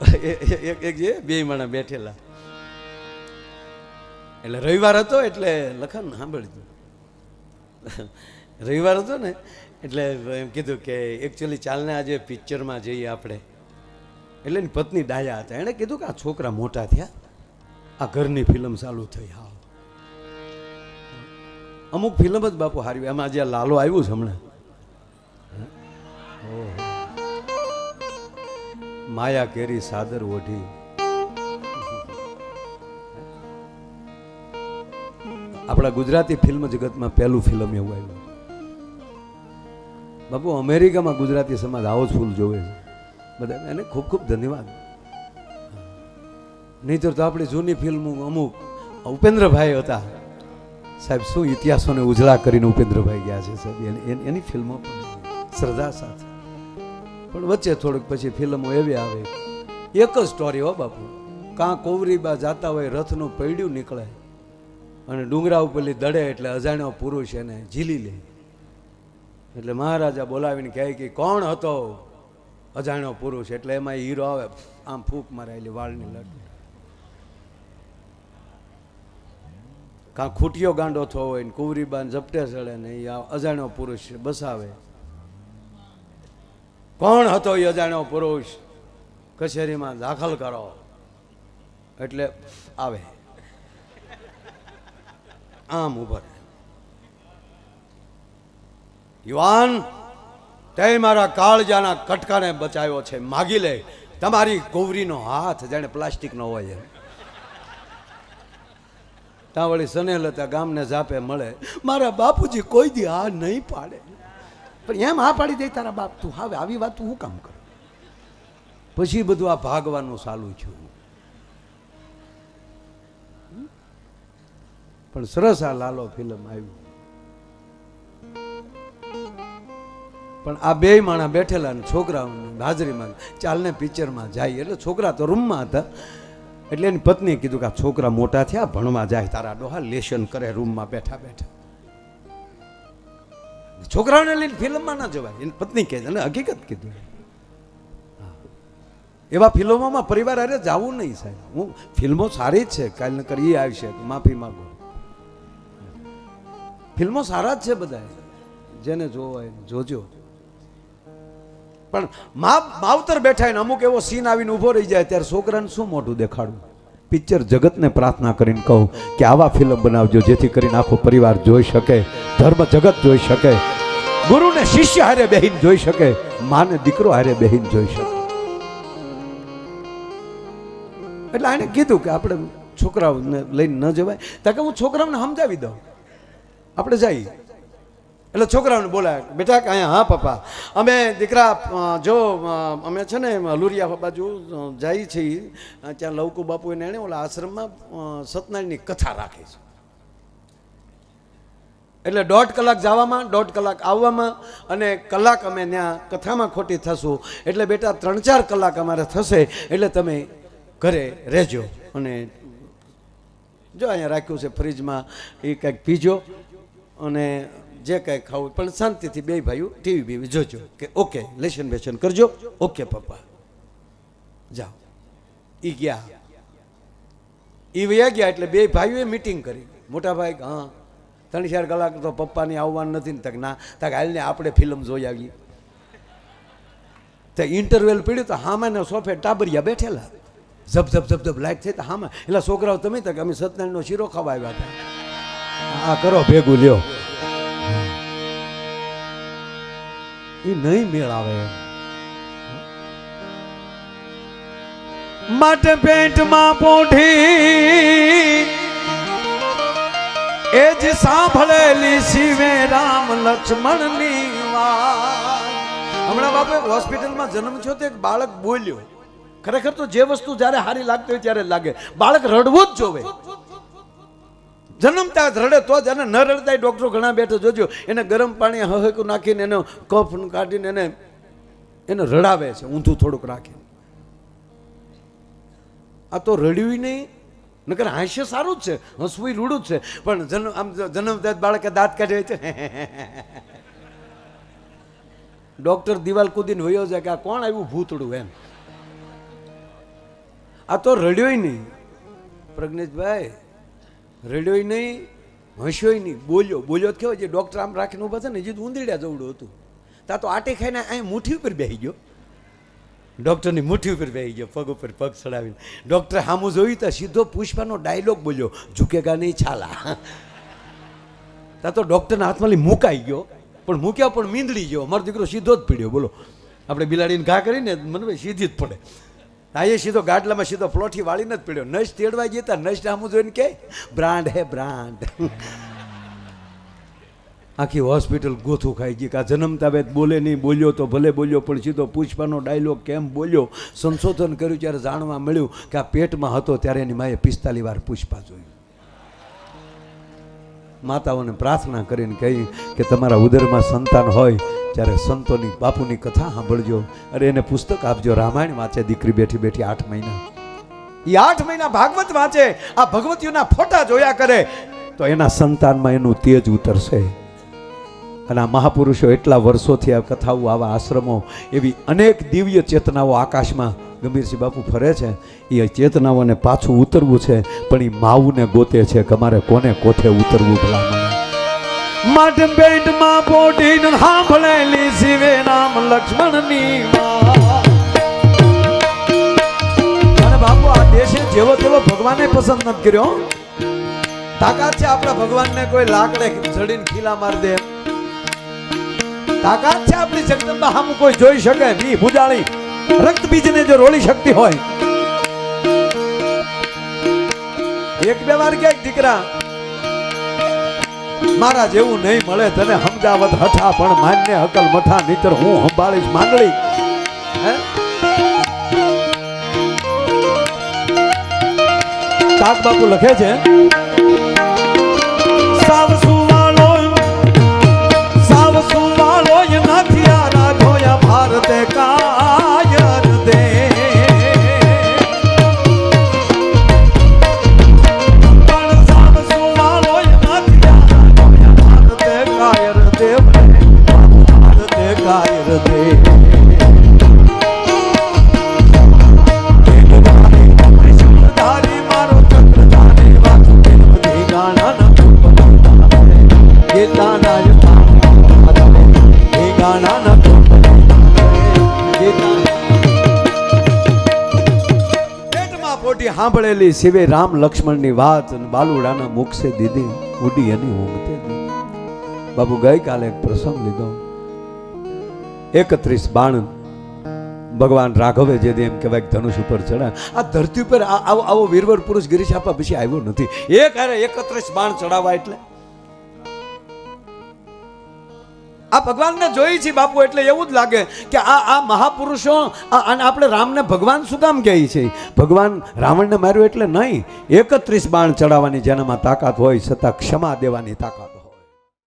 એક એક જે બે માણા બેઠેલા. એટલે રવિવાર હતો એટલે લખન સાંભળજો. રવિવાર હતો ને એટલે એમ કીધું કે એકચ્યુઅલી ચાલને આજે પિક્ચરમાં જઈએ આપણે. એટલે એની પત્ની ડાયા હતા. એણે કીધું કે આ છોકરા મોટા થયા. આ ઘરની ફિલ્મ ચાલુ થઈ હા અમુક ફિલ્મ જ બાપુ હારી એમાં આજે લાલો આવ્યું છે હમણાં. ઓહો. માયા કેરી સાદર ઓઢી. આપણા ગુજરાતી ફિલ્મ જગતમાં પહેલું ફિલ્મ એવું આવ્યું. બાપુ, અમેરિકામાં ગુજરાતી સમાજ આવો જ ફૂલ જોવે છે. બધા એને ખૂબ ખૂબ ધન્યવાદ. નહીતર તો આપણી જૂની ફિલ્મો અમુક ઉપેન્દ્રભાઈ હતા. સાહેબ, શું ઇતિહાસોને ઉજળા કરીને ઉપેન્દ્રભાઈ ગયા છે સાહેબ? એની- ફિલ્મો પણ શ્રદ્ધા સાથે. પણ વચ્ચે થોડુંક પછી ફિલ્મો એવી આવે. એક જ સ્ટોરી હો બાપુ. કાં કોવરીબા જાતા હોય, રથનું પૈડ્યું નીકળે. અને ડુંગરા ઉપરલી દડે એટલે અજાણ્યો પુરુષ એને ઝીલી લે. એટલે મહારાજા બોલાવીને કહે કે, કોણ હતો? અજાણ્યો પુરુષ. એટલે એમાં હીરો આવે, આમ ફૂંક મારેલી વાળની લટ. કાં ખૂટિયો ગાંડો થયો હોય ને કુંવરીબાન ઝપટે ચડે ને એ અજાણ્યો પુરુષ બસાવે. કોણ હતો એ પુરુષ? કચેરીમાં દાખલ કરો. એટલે આવે. આમ ઉભર યુવાન, તે મારા કાળજાના કટકાને બચાવ્યો છે. માગી લે. તમારી ગોવરીનો હાથ જાણે પ્લાસ્ટિકનો હોય એમ. ત્યાં વળી સનેલ હતા ગામને જાપે મળે. મારા બાપુજી કોઈ દી આ નહીં પાડે. પણ એમ હા પાડી દે તારા બાપ, તું હવે આવી વાત તું હું કામ કર? પછી બધું આ ભાગવાનું ચાલુ થયું. પણ સરસ આ લાલો ફિલ્મ આવ્યું. પણ આ બે માણા બેઠેલા ને છોકરાઓની હાજરીમાં ચાલને પિક્ચરમાં જાય. એટલે છોકરા તો રૂમમાં હતા. એટલે એની પત્નીએ કીધું કે આ છોકરા મોટા થયા, ભણવા જાય, તારા ડોહા લેશન કરે રૂમમાં બેઠા બેઠા. છોકરાઓને લઈને ફિલ્મમાં ના જવાય. એની પત્ની કહે છે, અને હકીકત કીધું. એવા ફિલ્મોમાં પરિવાર અરે જવું નહીં સાહેબ. હું ફિલ્મો સારી જ છે કાલ નકર એ આવશે માફી માગો. ફિલ્મો સારા જ છે બધા જેને જોવાય જોજો. પણ મા માવતર બેઠા ને અમુક એવો સીન આવીને ઊભો રહી જાય, ત્યારે છોકરાને શું મોઢું દેખાડવું? પિક્ચર જગતને પ્રાર્થના કરીને કહું કે આવા ફિલ્મ બનાવજો, જેથી કરીને આખો પરિવાર જોઈ શકે. ધર્મ જગત જોઈ શકે. ગુરુને શિષ્ય હારે બેહીન જોઈ શકે. માને દીકરો હારે બેહીન જોઈ શકે. એટલે આને કીધું કે આપણે છોકરાઓને લઈને ન જવાય. તાકે હું છોકરાઓને સમજાવી દઉં. આપણે જઈએ. એટલે છોકરાઓને બોલાય બેટા, કે અહીંયા હા, પપ્પા. અમે દીકરા જો અમે છે ને લુરિયા બાજુ જાય છીએ ત્યાં લવકુ બાપુ એને એણે ઓલા આશ્રમમાં સત્યનારાયણની કથા રાખી છે. એટલે દોઢ કલાક જવામાં, દોઢ કલાક આવવામાં અને કલાક અમે ત્યાં કથામાં ખોટી થશું. એટલે બેટા, ત્રણ ચાર કલાક અમારે થશે, એટલે તમે ઘરે રહેજો અને જો અહીંયા રાખ્યું છે ફ્રીજમાં, એ કંઈક પીજો અને જે કંઈ ખાવું પણ શાંતિથી બે ભાઈઓ ટીવી બીવી જોજો કે ઓકે લેશન બેસન કરજો. ઓકે, પપ્પા. જાઓ. એ ગયા. એ વયા ગયા એટલે બે ભાઈઓએ મીટિંગ કરી. મોટા ભાઈ, હા. ત્રણ ચાર કલાક તો પપ્પાની આવવાનું નથી ને તક ના, તક હાલને આપણે ફિલ્મ જોઈ આવીએ. તો ઇન્ટરવેલ પીડ્યું તો હામાને સોફે ટાબરિયા બેઠેલા. ઝપ ઝપ ઝપ ઝપ લાઈટ થઈ તો હામાં. એટલે છોકરાઓ તમે તક, અમે સત્યનારાયણનો શીરો ખાવા આવ્યા હતા. આ કરો ભેગું, લ્યો. એ નહીં મેળ આવે. માટે પેટમાં પોઠી એ જ સાંભળેલી શિવે રામ લક્ષ્મણની વાત. હમણાં બાપે હોસ્પિટલમાં જન્મ થયો તો એક બાળક બોલ્યો. ખરેખર તો જે વસ્તુ જ્યારે હારી લાગતી હોય ત્યારે લાગે. બાળક રડવું જ જોવે. જન્મતા રડે તો જ અને ન રડતા ડૉક્ટરો ઘણા બેઠા જોજો. એને ગરમ પાણી હહકું નાખીને એનો કફ કાઢીને એને એને રડાવે છે, ઊંધું થોડુંક રાખીને. આ તો રડ્યું નહીં નકર હાસ્ય સારું જ છે, હસવું રૂડું જ છે. પણ જન્મ, આમ જન્મતા જ બાળકે દાંત કાઢે છે ડૉક્ટર દિવાલ કૂદીને વયો છે કે આ કોણ આવ્યું ભૂતડું એમ? આ તો રડ્યોય નહીં. પ્રજ્ઞેશભાઈ, રડ્યોય નહીં, હસ્યોય નહીં. બોલ્યો બોલ્યો કેવો જે ડૉક્ટર આમ રાખીને ઊભા છે ને, હજી ઊંધીડ્યા જવડું હતું. તા તો આટી ખાઈને અહીં મુઠ્ઠી ઉપર બેસી ગયો. ડૉક્ટરની મુઠ્ઠી ઉપર બેહી ગયો, પગ ઉપર પગ ચડાવીને. ડૉક્ટર સામું જોયું તો સીધો પુષ્પાનો ડાયલોગ બોલ્યો, ઝૂકેગા નહીં છાલા. તા તો ડૉક્ટરના હાથમાંથી મુકાઈ ગયો, પણ મૂક્યા પણ મીંદડી ગયો. અમારો દીકરો સીધો જ પીડ્યો, બોલો. આપણે બિલાડીને ઘા કરીને મને સીધી જ પડે. એ સીધો ગાડલામાં સીધો પ્લોઠી વાળીને જ પીડ્યો. નશ તેડવા જતા નશ સામું જોઈને કે, બ્રાન્ડ હે, બ્રાન્ડ. આખી હોસ્પિટલ ગોથું ખાઈ ગઈ કે આ જન્મતા વેદ બોલે નહીં, બોલ્યો તો ભલે બોલ્યો, પણ સીધો પુષ્પાનો ડાયલોગ કેમ બોલ્યો? સંશોધન કર્યું ત્યારે જાણવા મળ્યું કે આ પેટમાં હતો ત્યારે એની માએ પિસ્તાલી વાર પુષ્પા જોયું માતાઓને પ્રાર્થના કરીને કહી કે તમારા ઉદરમાં સંતાન હોય ત્યારે સંતોની બાપુની કથા સાંભળજો. અરે એને પુસ્તક આપજો, રામાયણ વાંચે, દીકરી બેઠી બેઠી આઠ મહિના. એ આઠ મહિના ભાગવત વાંચે, આ ભગવતીઓના ફોટા જોયા કરે, તો એના સંતાનમાં એનું તેજ ઉતરશે. અને આ મહાપુરુષો એટલા વર્ષોથી આ કથાઓ, આવા આશ્રમો, એવી અનેક દિવ્ય ચેતનાઓ આકાશમાં ગંભીરસિંહ બાપુ ફરે છે. એ ચેતનાઓને પાછું ઉતરવું છે, પણ એ માવુને ગોતે છે કે અમારે કોને કોઠે ઉતરવું ભલામણ? માટ પેટમાં પોટીન સાંભળેલી શિવે નામ લક્ષ્મણની અને બાપુ, આ દેશે જેવો તેવો ભગવાને પસંદ નથી કર્યો તાકાત છે આપણા ભગવાનને કોઈ લાકડે જડીને ખીલા મારી દે તાકાત છે આપણી જગદંબા? હમ કોઈ જોઈ શકે? વી ભુજાળી. રક્ત બીજને જો રોળી શકતી હોય. એક બે વાર ક્યાંક દીકરા, મારા જેવું નહીં મળે તને સમજાવત હઠા, પણ માન્ય હકલ મઠા નીતર હું સંભાળીશ માંગળી કાક બાપુ લખે છે સાંભળેલી શિવે રામ લક્ષ્મણની વાત બાલુડાના સે દીધી, ઉડી એની ઊંઘતે બાબુ ગઈકાલે એક પ્રસંગ લીધો. એકત્રીસ બાણ ભગવાન રાઘવે જે એમ કહેવાય ધનુષ ઉપર ચડા આ ધરતી ઉપર આવો આવો વીરવર પુરુષ ગિરીશ આપવા પછી આવ્યો નથી. એક હારે એકત્રીસ બાણ ચડાવવા એટલે? આ ભગવાનને જોઈ છે બાપુ, એટલે એવું જ લાગે કે આ આ મહાપુરુષો આને આપણે રામને ભગવાન શું કામ કહે છે? ભગવાન રાવણને માર્યો એટલે નહીં. એકત્રીસ બાણ ચડાવવાની જેનામાં તાકાત હોય, છતાં ક્ષમા દેવાની તાકાત